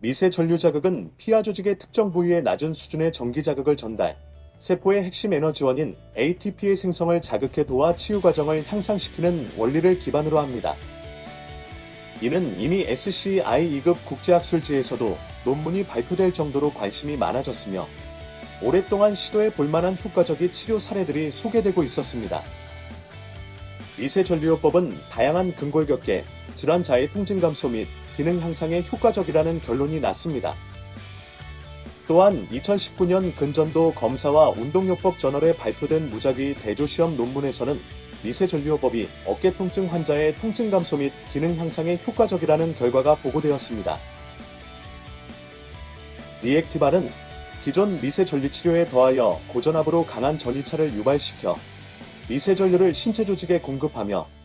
미세 전류 자극은 피하 조직의 특정 부위에 낮은 수준의 전기 자극을 전달, 세포의 핵심 에너지원인 ATP의 생성을 자극해 도와 치유 과정을 향상시키는 원리를 기반으로 합니다. 이는 이미 SCI 2급 국제학술지에서도 논문이 발표될 정도로 관심이 많아졌으며 오랫동안 시도해 볼 만한 효과적인 치료 사례들이 소개되고 있었습니다. 미세 전류요법은 다양한 근골격계, 질환 자해 통증 감소 및 기능 향상에 효과적이라는 결론이 났습니다. 또한 2019년 근전도 검사와 운동요법 저널에 발표된 무작위 대조시험 논문에서는 미세전류요법이 어깨 통증 환자의 통증 감소 및 기능 향상에 효과적이라는 결과가 보고되었습니다. 리액티바는 기존 미세전류 치료에 더하여 고전압으로 강한 전이차를 유발시켜 미세전류를 신체 조직에 공급하며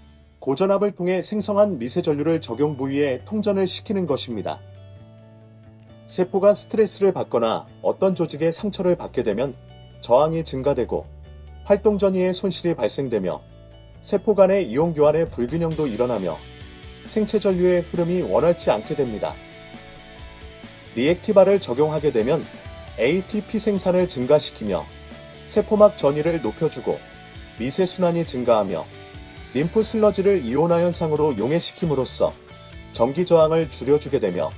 고전압을 통해 생성한 미세전류를 적용 부위에 통전을 시키는 것입니다. 세포가 스트레스를 받거나 어떤 조직에 상처를 받게 되면 저항이 증가되고 활동 전이의 손실이 발생되며 세포 간의 이온 교환의 불균형도 일어나며 생체 전류의 흐름이 원활치 않게 됩니다. 리액티바를 적용하게 되면 ATP 생산을 증가시키며 세포막 전이를 높여주고 미세 순환이 증가하며 림프 슬러지를 이온화 현상으로 용해시킴으로써 전기 저항을 줄여주게 되며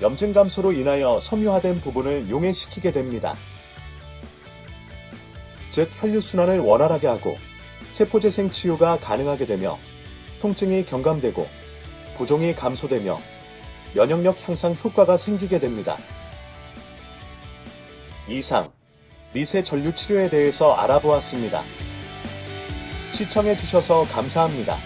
염증 감소로 인하여 섬유화된 부분을 용해시키게 됩니다. 즉 혈류순환을 원활하게 하고 세포재생 치유가 가능하게 되며 통증이 경감되고 부종이 감소되며 면역력 향상 효과가 생기게 됩니다. 이상 미세 전류 치료에 대해서 알아보았습니다. 시청해주셔서 감사합니다.